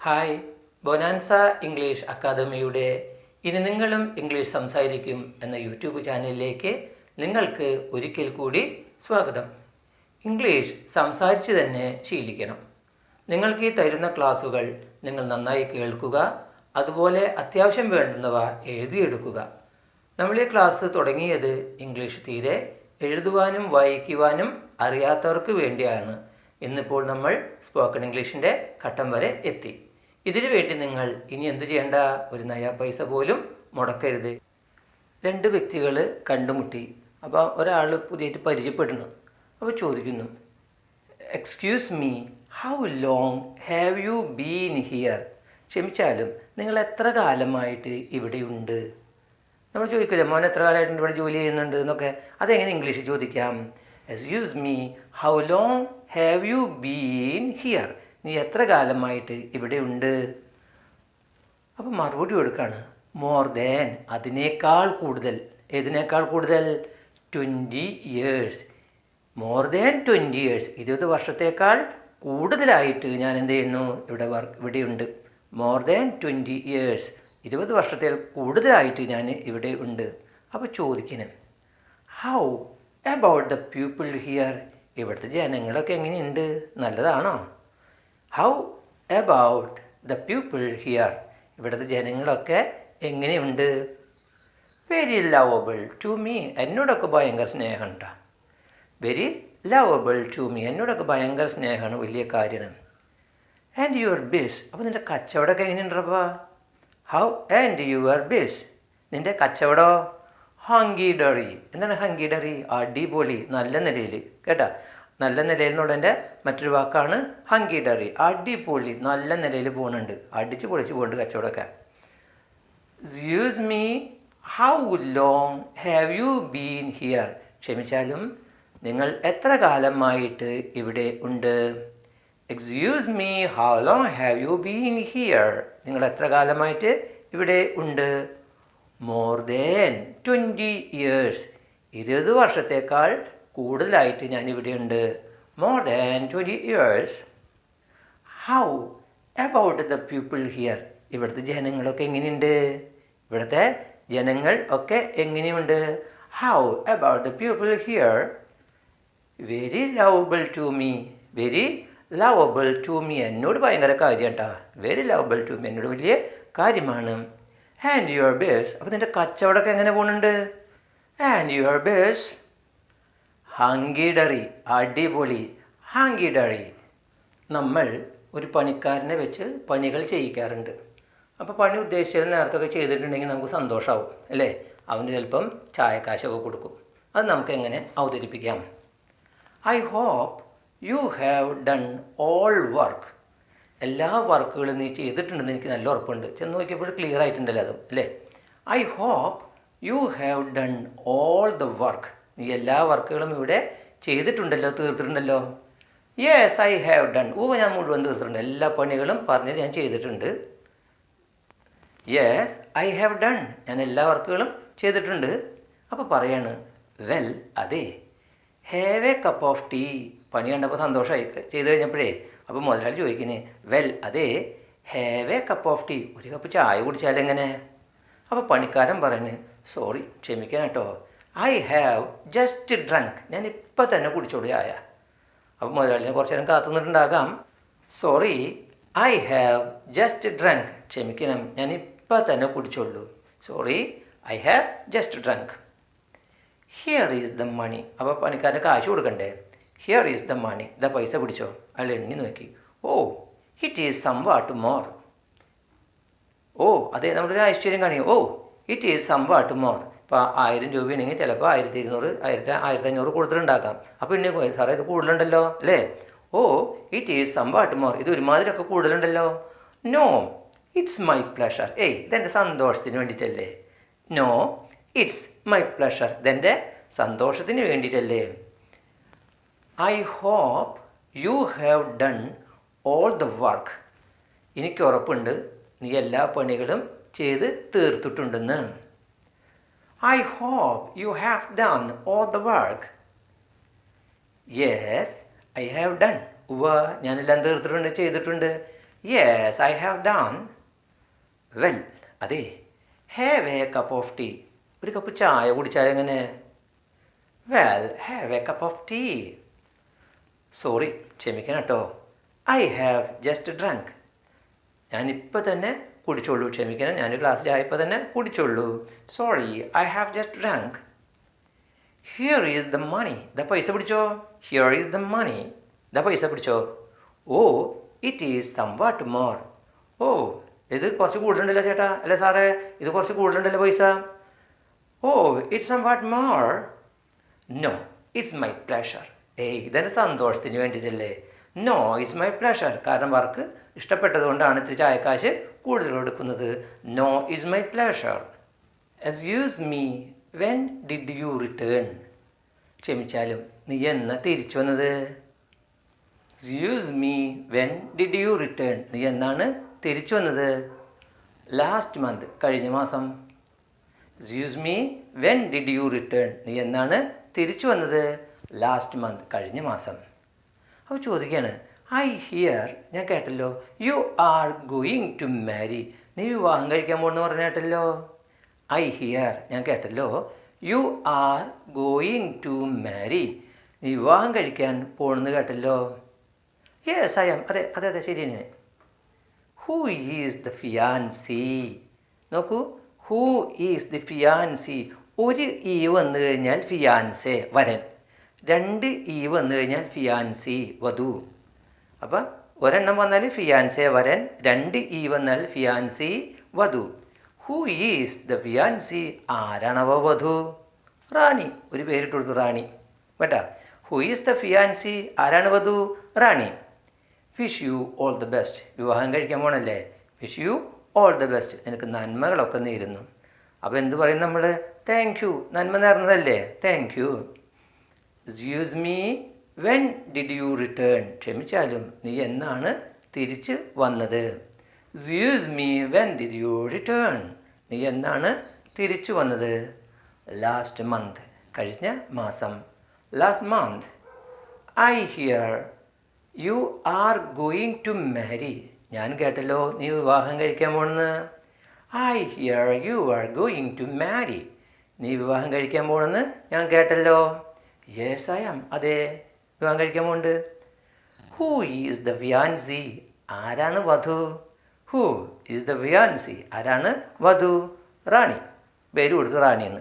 Hi bonanza English അക്കാദമിയുടെ ഇനി നിങ്ങളും ഇംഗ്ലീഷ് സംസാരിക്കും എന്ന യൂട്യൂബ് ചാനലിലേക്ക് നിങ്ങൾക്ക് ഒരിക്കൽ കൂടി സ്വാഗതം. ഇംഗ്ലീഷ് സംസാരിച്ച് തന്നെ ശീലിക്കണം. നിങ്ങൾക്ക് ഈ തരുന്ന ക്ലാസ്സുകൾ നിങ്ങൾ നന്നായി കേൾക്കുക അതുപോലെ അത്യാവശ്യം വേണ്ടുന്നവ എഴുതിയെടുക്കുക. നമ്മൾ ഈ ക്ലാസ് തുടങ്ങിയത് ഇംഗ്ലീഷ് തീരെ എഴുതുവാനും വായിക്കുവാനും അറിയാത്തവർക്ക് വേണ്ടിയാണ്. ഇന്നിപ്പോൾ നമ്മൾ സ്പോക്കൺ ഇംഗ്ലീഷിന്റെ ഘട്ടം വരെ എത്തി. ഇതിനു വേണ്ടി നിങ്ങൾ ഇനി എന്ത് ചെയ്യേണ്ട? ഒരു നയാ പൈസ പോലും മുടക്കരുത്. രണ്ട് വ്യക്തികൾ കണ്ടുമുട്ടി. അപ്പോൾ ഒരാൾ പുതിയായിട്ട് പരിചയപ്പെടുന്നു. അപ്പോൾ ചോദിക്കുന്നു excuse me how long have you been here ക്ഷമിച്ചാലും നിങ്ങൾ എത്ര കാലമായിട്ട് ഇവിടെയുണ്ട് നമ്മൾ ചോദിക്കില്ല മോൻ എത്ര കാലമായിട്ട് ഇവിടെ ജോലി ചെയ്യുന്നുണ്ട്? എന്നൊക്കെ. അതെങ്ങനെ ഇംഗ്ലീഷിൽ ചോദിക്കാം? Excuse me how long have you been here നീ എത്ര കാലമായിട്ട് ഇവിടെ ഉണ്ട്? അപ്പം മറുപടി കൊടുക്കുകയാണ് മോർ ദാൻ അതിനേക്കാൾ കൂടുതൽ. ഏതിനേക്കാൾ കൂടുതൽ? Twenty years more than twenty years ഇരുപത് വർഷത്തേക്കാൾ കൂടുതലായിട്ട് ഞാൻ എന്ത് ചെയ്യുന്നു? ഇവിടെ വർക്ക് ഇവിടെയുണ്ട് മോർ ദാൻ ട്വന്റി ഇയേഴ്സ് ഇരുപത് വർഷത്തിൽ കൂടുതലായിട്ട് ഞാൻ ഇവിടെ ഉണ്ട്. അപ്പോൾ ചോദിക്കണം how about the people here ഇവിടുത്തെ ജനങ്ങളൊക്കെ എങ്ങനെയുണ്ട്? നല്ലതാണോ? How about the people here ഇവിടുത്തെ ജനങ്ങളൊക്കെ എങ്ങനെയുണ്ട്? വെരി ലവബിൾ ടു മീ എന്നോടൊക്കെ ഭയങ്കര സ്നേഹമുണ്ടോ. വെരി ലവബിൾ ടു മീ എന്നോടൊക്കെ ഭയങ്കര സ്നേഹമാണ് വലിയ കാര്യമാണ് ആൻഡ് യുവർ ബിസ് അപ്പോൾ നിന്റെ കച്ചവടമൊക്കെ എങ്ങനെയുണ്ടപ്പാ ഹൗ ആൻഡ് യുവർ ബിസ് നിന്റെ കച്ചവടോ? ഹങ്കിഡറി എന്താണ് ഹങ്കിഡറി അടിപൊളി. നല്ല നിലയിൽ. കേട്ടാ? നല്ല നിലയിൽ എന്നുള്ളതിന്റെ മറ്റൊരു വാക്കാണ് ഹങ്കിഡറി അടിപൊളി നല്ല നിലയിൽ പോകുന്നുണ്ട് അടിച്ച് പൊളിച്ച് പോകുന്നുണ്ട് കച്ചവടമൊക്കെ. Use me how long have you been here ക്ഷമിച്ചാലും നിങ്ങൾ എത്ര കാലമായിട്ട് ഇവിടെ ഉണ്ട്? Excuse me how long have you been here നിങ്ങൾ എത്ര കാലമായിട്ട് ഇവിടെ ഉണ്ട്? മോർ ദാൻ ട്വന്റി ഇയേഴ്സ് ഇരുപത് വർഷത്തേക്കാൾ കൂടുതലായിട്ട് ഞാൻ ഇവിടെ ഉണ്ട് more than twenty years how about the people here ഇവിടുത്തെ ജനങ്ങളൊക്കെ എങ്ങനെയുണ്ട്? ഇവിടുത്തെ ജനങ്ങൾ ഒക്കെ എങ്ങനെയുണ്ട്? How about the people here very lovable to me very lovable to me എന്നോട് ഭയങ്കര കാര്യം കേട്ടോ വെരി ലവബിൾ ടു മീ എന്നോട് വലിയ കാര്യമാണ്. ആൻഡ് യുവർ ബേസ് അപ്പോൾ നിന്റെ കച്ചവടമൊക്കെ എങ്ങനെ പോകുന്നുണ്ട്? ആൻഡ് യുവർ ബേസ് ഹങ്കിഡറി അടിപൊളി ഹാങ്കിഡറി. നമ്മൾ ഒരു പണിക്കാരനെ വെച്ച് പണികൾ ചെയ്യിക്കാറുണ്ട്. അപ്പോൾ പണി ഉദ്ദേശിച്ചത് നേരത്തൊക്കെ ചെയ്തിട്ടുണ്ടെങ്കിൽ നമുക്ക് സന്തോഷമാവും അല്ലേ? അവന് ചിലപ്പം ചായക്കാശൊക്കെ കൊടുക്കും. അത് നമുക്ക് എങ്ങനെ അവതരിപ്പിക്കാം? I hope you have done all work. എല്ലാ വർക്കുകളും നീ ചെയ്തിട്ടുണ്ടെന്ന് എനിക്ക് നല്ല ഉറപ്പുണ്ട്. ചെന്ന് നോക്കിയപ്പോൾ ക്ലിയർ ആയിട്ടുണ്ടല്ലോ അത് അല്ലേ? I hope you have done all the work. നീ എല്ലാ വർക്കുകളും ഇവിടെ ചെയ്തിട്ടുണ്ടല്ലോ തീർത്തിട്ടുണ്ടല്ലോ. യെസ് ഐ ഹാവ് ഡൺ ഓ ഞാൻ മുഴുവൻ തീർത്തിട്ടുണ്ട്. എല്ലാ പണികളും പറഞ്ഞ് ഞാൻ ചെയ്തിട്ടുണ്ട്. യെസ് ഐ ഹാവ് ഡൺ ഞാൻ എല്ലാ വർക്കുകളും ചെയ്തിട്ടുണ്ട്. അപ്പോൾ പറയാണ് വെൽ അതെ. Have a cup of tea പണി കണ്ടപ്പോൾ സന്തോഷമായി. ചെയ്ത് കഴിഞ്ഞപ്പോഴേ അപ്പോൾ മുതലാളി ചോദിക്കുന്നത് വെൽ അതെ. Have a cup of tea ഒരു കപ്പ് ചായ കുടിച്ചാലെങ്ങനെ? അപ്പോൾ പണിക്കാരൻ പറയുന്നത് സോറി ക്ഷമിക്കാൻ കേട്ടോ. ഐ ഹാവ് ജസ്റ്റ് ഡ്രങ്ക് ഞാൻ ഇപ്പം തന്നെ കുടിച്ചോളൂ ചായ അപ്പോൾ മുതലാളിനെ കുറച്ച് നേരം കാത്തുനിന്നിട്ടുണ്ടാകാം. Sorry I have just drunk ക്ഷമിക്കണം ഞാൻ ഇപ്പം തന്നെ കുടിച്ചോളൂ. Sorry I have just drunk here is the money അപ്പോൾ പണിക്കാരന് കാശ് കൊടുക്കണ്ടേ? ഹിയർ ഈസ് ദ മണി ദ പൈസ പിടിച്ചോ? അയാൾ എണ്ണി നോക്കി. Oh it is somewhat more ഓ അതെ നമ്മളൊരു ഐശ്വര്യം കാണിക്കും. Oh it is somewhat more ഇപ്പോൾ ആയിരം രൂപയാണെങ്കിൽ ചിലപ്പോൾ ആയിരത്തി ഇരുന്നൂറ് ആയിരത്തി ആയിരത്തി അഞ്ഞൂറ് കൂടുതലുണ്ടാക്കാം അപ്പോൾ ഇനി സാറേ ഇത് കൂടുതലുണ്ടല്ലോ? അല്ലേ? Oh it is somewhat more ഇത് ഒരുമാതിരിയൊക്കെ കൂടുതലുണ്ടല്ലോ? നോ ഇറ്റ്സ് മൈ പ്ലഷർ ഏയ് ഇതെന്റെ സന്തോഷത്തിന് വേണ്ടിയിട്ടല്ലേ നോ ഇറ്റ്സ് മൈ പ്ലഷർ ഇതെന്റെ സന്തോഷത്തിന് വേണ്ടിയിട്ടല്ലേ I hope you have done all the work എനിക്ക് ഉറപ്പുണ്ട്. നീ എല്ലാ പണികളും ചെയ്ത് തീർത്തിട്ടുണ്ടെന്ന്. I hope you have done all the work. Yes, I have done. ഉവ ഞാനെല്ലാം തീർത്തിട്ടുണ്ട് ചെയ്തിട്ടുണ്ട്. Yes I have done well അതെ. Have a cup of tea ഒരു കപ്പ് ചായ കുടിച്ചാൽ എങ്ങനെ? Well have a cup of tea sorry ക്ഷമിക്കണം കേട്ടോ. ഐ ഹാവ് ജസ്റ്റ് ഡ്രങ്ക് ഞാനിപ്പോൾ തന്നെ കുടിച്ചോളൂ ക്ഷമിക്കണം. ഞാൻ ഗ്ലാസ് ചായപ്പോൾ തന്നെ കുടിച്ചോളൂ. Sorry I have just drunk here is the money the പൈസ പിടിച്ചോ? ഹിയർ ഈസ് ദ മണി ദ പൈസ പിടിച്ചോ? Oh it is somewhat more ഓ ഇത് കുറച്ച് കൂടുതലുണ്ടല്ലോ ചേട്ടാ. അല്ലേ സാറേ? ഇത് കുറച്ച് കൂടുതലുണ്ടല്ലോ പൈസ. ഓ it's somewhat more no it's my pleasure ഏയ് ഇതെന്റെ സന്തോഷത്തിന് വേണ്ടിയിട്ടല്ലേ നോ ഇറ്റ്സ് മൈ പ്ലഷർ കാരണം വർക്ക് ഇഷ്ടപ്പെട്ടതുകൊണ്ടാണ് ഇത്തിരി ചായക്കാശ് കൂടുതൽ കൊടുക്കുന്നത് no is my pleasure എസ്യൂസ് me when did you return ക്ഷമിച്ചാലും നീ എന്ന തിരിച്ചു വന്നത്? എസ്യൂസ് me when did you return നീ എന്നാണ് തിരിച്ചു വന്നത്? ലാസ്റ്റ് മന്ത് കഴിഞ്ഞ മാസം. Excuse me when did you return നീ എന്നാണ് തിരിച്ചു വന്നത്? ലാസ്റ്റ് മന്ത് കഴിഞ്ഞ മാസം. അപ്പോൾ ചോദിക്കുകയാണ് ഐ ഹിയർ ഞാൻ കേട്ടല്ലോ you are going to marry നീ വിവാഹം കഴിക്കാൻ പോകുന്നു പറഞ്ഞ കേട്ടല്ലോ? ഐ ഹിയർ ഞാൻ കേട്ടല്ലോ you are going to marry നീ വിവാഹം കഴിക്കാൻ പോകുന്നു കേട്ടല്ലോ? യെസ് ഐ എം അതെ അതെ അതെ ശരി തന്നെ. ഹൂ ഈസ് ദ ഫിയാൻസി നോക്കൂ ഹൂ ഈസ് ദി ഫിയാൻസി ഒരു ഈ വന്നു കഴിഞ്ഞാൽ ഫിയാൻസെ വരൻ. രണ്ട് ഈ വന്നു കഴിഞ്ഞാൽ ഫിയാൻസി വധു. അപ്പം ഒരെണ്ണം വന്നാൽ ഫിയാൻസെ വരൻ രണ്ട് ഈ വന്നാൽ ഫിയാൻസി വധു. ഹൂ ഈസ് ദ ഫിയാൻസി ആരാണവ വധു? റാണി. ഒരു പേരിട്ട് കൊടുത്തു റാണി. കേട്ടാ? ഹൂ ഈസ് ദ ഫിയാൻസി ആരാണ് വധു? Rani. Wish you all the best വിവാഹം കഴിക്കാൻ പോണല്ലേ? Wish you all the best നിനക്ക് നന്മകളൊക്കെ നേരുന്നു. അപ്പോൾ എന്ത് പറയും നമ്മൾ താങ്ക് യു നന്മ നേർന്നതല്ലേ? Thank you excuse me when did you return ക്ഷമിച്ചാലും നീ എന്നാണ് തിരിച്ച് വന്നത്? Zeus me when did you return നീ എന്നാണ് തിരിച്ചു വന്നത്? ലാസ്റ്റ് മന്ത് കഴിഞ്ഞ മാസം. Last month I hear you are going to marry ഞാൻ കേട്ടല്ലോ നീ വിവാഹം കഴിക്കാൻ പോണെന്ന്. I hear you are going to marry നീ വിവാഹം കഴിക്കാൻ പോണെന്ന് ഞാൻ കേട്ടല്ലോ. യെസ് ഐ ആം അതെ. വിവാഹം കഴിക്കാൻ പോകുന്നുണ്ട് ഹൂ ഈസ് ദ വിയാൻസി ആരാണ് വധു? ഹൂ ഈസ് ദ വിയാൻസി ആരാണ് വധു? റാണി. പേര് കൊടുത്തു റാണി എന്ന്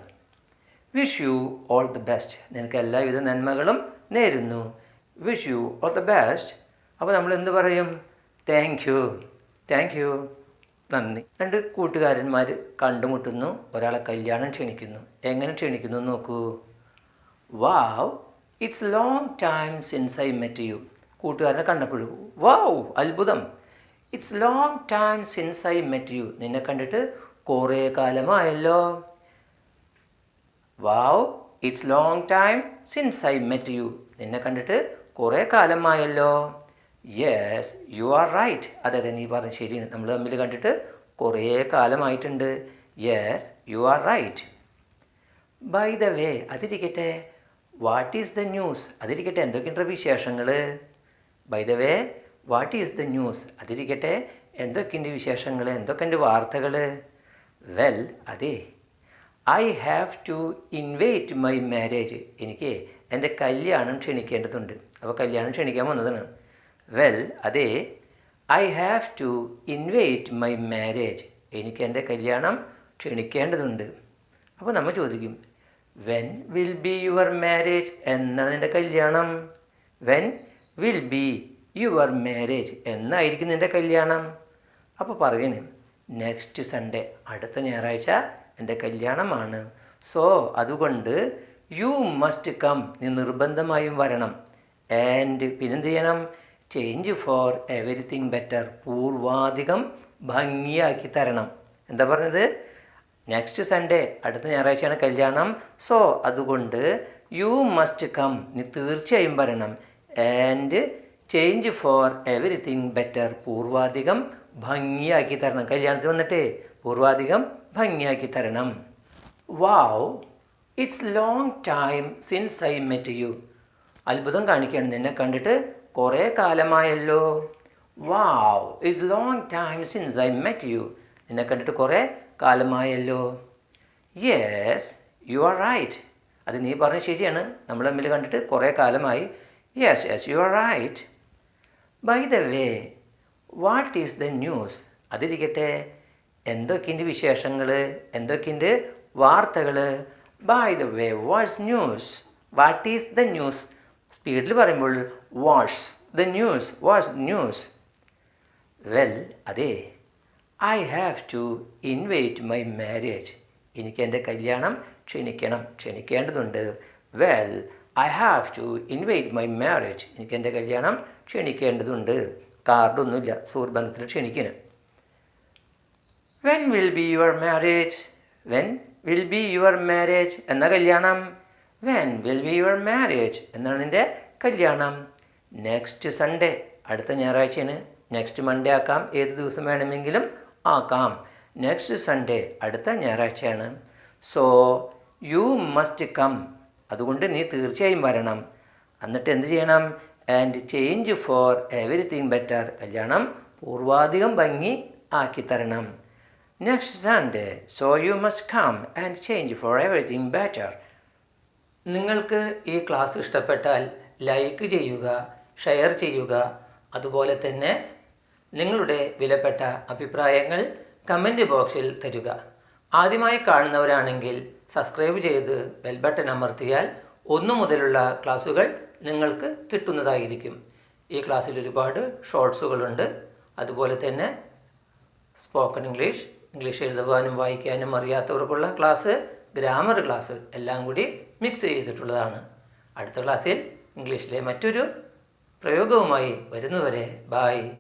wish you all the best നിനക്ക് എല്ലാവിധ നന്മകളും നേരുന്നു. Wish you all the best അപ്പോൾ നമ്മൾ എന്ത് പറയും? താങ്ക് യു താങ്ക് യു നന്ദി. രണ്ട് കൂട്ടുകാരന്മാർ കണ്ടുമുട്ടുന്നു. ഒരാളെ കല്യാണം ക്ഷണിക്കുന്നു. എങ്ങനെ ക്ഷണിക്കുന്നു നോക്കൂ. Wow it's long time since I met you കൂട്ടുകാരനെ കണ്ടപ്പോഴും വാവ് അത്ഭുതം. It's long time since I met you നിന്നെ കണ്ടിട്ട് കുറേ കാലമായല്ലോ. Wow it's long time since I met you നിന്നെ കണ്ടിട്ട് കുറേ കാലമായല്ലോ. യെസ് യു ആർ റൈറ്റ് അതെ അതെ നീ പറഞ്ഞ ശരിയാണ്. നമ്മൾ തമ്മിൽ കണ്ടിട്ട് കുറേ കാലമായിട്ടുണ്ട്. Yes you are right by the way അതിരിക്കട്ടെ. വാട്ട് ഈസ് ദ ന്യൂസ് അതിരിക്കട്ടെ എന്തൊക്കെയുണ്ട് വിശേഷങ്ങൾ by the way what is the news അതിരിക്കട്ടെ എന്തൊക്കെയുണ്ട് വിശേഷങ്ങൾ എന്തൊക്കെയുണ്ട് വാർത്തകൾ വെൽ അതെ. I have to invite my marriage എനിക്ക് എന്റെ കല്യാണം ക്ഷണിക്കേണ്ടതുണ്ട്. അപ്പോൾ കല്യാണം ക്ഷണിക്കാൻ വന്നതാണ്. വെൽ അതെ. I have to invite my marriage എനിക്ക് എന്റെ കല്യാണം ക്ഷണിക്കേണ്ടതുണ്ട്. അപ്പോൾ നമ്മൾ ചോദിക്കും when will be your marriage എന്നാണ് നിന്റെ കല്യാണം. When will be your marriage എന്നായിരിക്കും നിന്റെ കല്യാണം. അപ്പോൾ പറയുന്നു നെക്സ്റ്റ് സൺഡേ അടുത്ത ഞായറാഴ്ച എന്റെ കല്യാണമാണ്. സോ അതുകൊണ്ട് യു മസ്റ്റ് കം നീ നിർബന്ധമായും വരണം. ആൻഡ് പിന്നെന്ത് ചെയ്യണം? ചേഞ്ച് ഫോർ എവരിത്തിങ് ബെറ്റർ പൂർവാധികം ഭംഗിയാക്കി തരണം. എന്താ പറഞ്ഞത്? നെക്സ്റ്റ് സൺഡേ അടുത്ത ഞായറാഴ്ചയാണ് കല്യാണം. സോ അതുകൊണ്ട് യു മസ്റ്റ് കം നീ തീർച്ചയായും വരണം. And change for everything better പൂർവാധികം ഭംഗിയാക്കി തരണം. കല്യാണത്തിന് വന്നിട്ടേ പൂർവാധികം ഭംഗിയാക്കി തരണം. Wow it's long time since I met you അത്ഭുതം കാണിക്കുകയാണ്. നിന്നെ കണ്ടിട്ട് കുറേ കാലമായല്ലോ. Wow it's long time since I met you നിന്നെ കണ്ടിട്ട് കുറേ കാലമായല്ലോ. യെസ് യു ആർ റൈറ്റ് അത് നീ പറഞ്ഞ ശരിയാണ്. നമ്മൾ തമ്മിൽ കണ്ടിട്ട് കുറേ കാലമായി. Yes yes you are right by the way what is the news അതിരിക്കട്ടെ. എന്തൊക്കെയുണ്ട് വിശേഷങ്ങൾ എന്തൊക്കെയുണ്ട് വാർത്തകൾ by the way what's news what is the news സ്പീഡിൽ പറയുമ്പോൾ what's the news what's news well അതെ I have to invite my marriage എനിക്ക് എന്റെ കല്യാണം ക്ഷണിക്കണം. ക്ഷണിക്കേണ്ടതുണ്ട്. Well I have to invite my marriage എനിക്ക് എന്റെ കല്യാണം ക്ഷണിക്കേണ്ടതുണ്ട്. കാർഡൊന്നുമില്ല സുഹൃബന്ധത്തിൽ ക്ഷണിക്കണം when will be your marriage when will be your marriage എന്ന കല്യാണം. When will be your marriage എന്നാണ് നിന്റെ കല്യാണം. നെക്സ്റ്റ് സൺഡേ അടുത്ത ഞായറാഴ്ചയാണ്. നെക്സ്റ്റ് മൺഡേ ആക്കാം. ഏത് ദിവസം വേണമെങ്കിലും ആക്കാം നെക്സ്റ്റ് സൺഡേ അടുത്ത ഞായറാഴ്ചയാണ്. സോ യു മസ്റ്റ് കം അതുകൊണ്ട് നീ തീർച്ചയായും വരണം. എന്നിട്ട് എന്ത് ചെയ്യണം? And change for everything better കല്യാണം പൂർവാധികം ഭംഗി ആക്കി തരണം. Next Sunday so you must come and change for everything better നിങ്ങൾക്ക് ഈ ക്ലാസ് ഇഷ്ടപ്പെട്ടാൽ ലൈക്ക് ചെയ്യുക ഷെയർ ചെയ്യുക. അതുപോലെ തന്നെ നിങ്ങളുടെ വിലപ്പെട്ട അഭിപ്രായങ്ങൾ കമന്റ് ബോക്സിൽ തരിക. ആദ്യമായി കാണുന്നവരാണെങ്കിൽ സബ്സ്ക്രൈബ് ചെയ്ത് ബെൽ ബട്ടൺ അമർത്തിയാൽ ഒന്നു മുതലുള്ള ക്ലാസ്സുകൾ നിങ്ങൾക്ക് കിട്ടുന്നതായിരിക്കും. ഈ ക്ലാസ്സിൽ ഒരുപാട് ഷോർട്സുകളുണ്ട്. അതുപോലെ തന്നെ സ്പോക്കൺ ഇംഗ്ലീഷ് ഇംഗ്ലീഷ് എഴുതുവാനും വായിക്കാനും അറിയാത്തവർക്കുള്ള ക്ലാസ് ഗ്രാമർ ക്ലാസ് എല്ലാം കൂടി മിക്സ് ചെയ്തിട്ടുള്ളതാണ്. അടുത്ത ക്ലാസ്സിൽ ഇംഗ്ലീഷിലെ മറ്റൊരു പ്രയോഗവുമായി വരുന്നവരെ ബായ്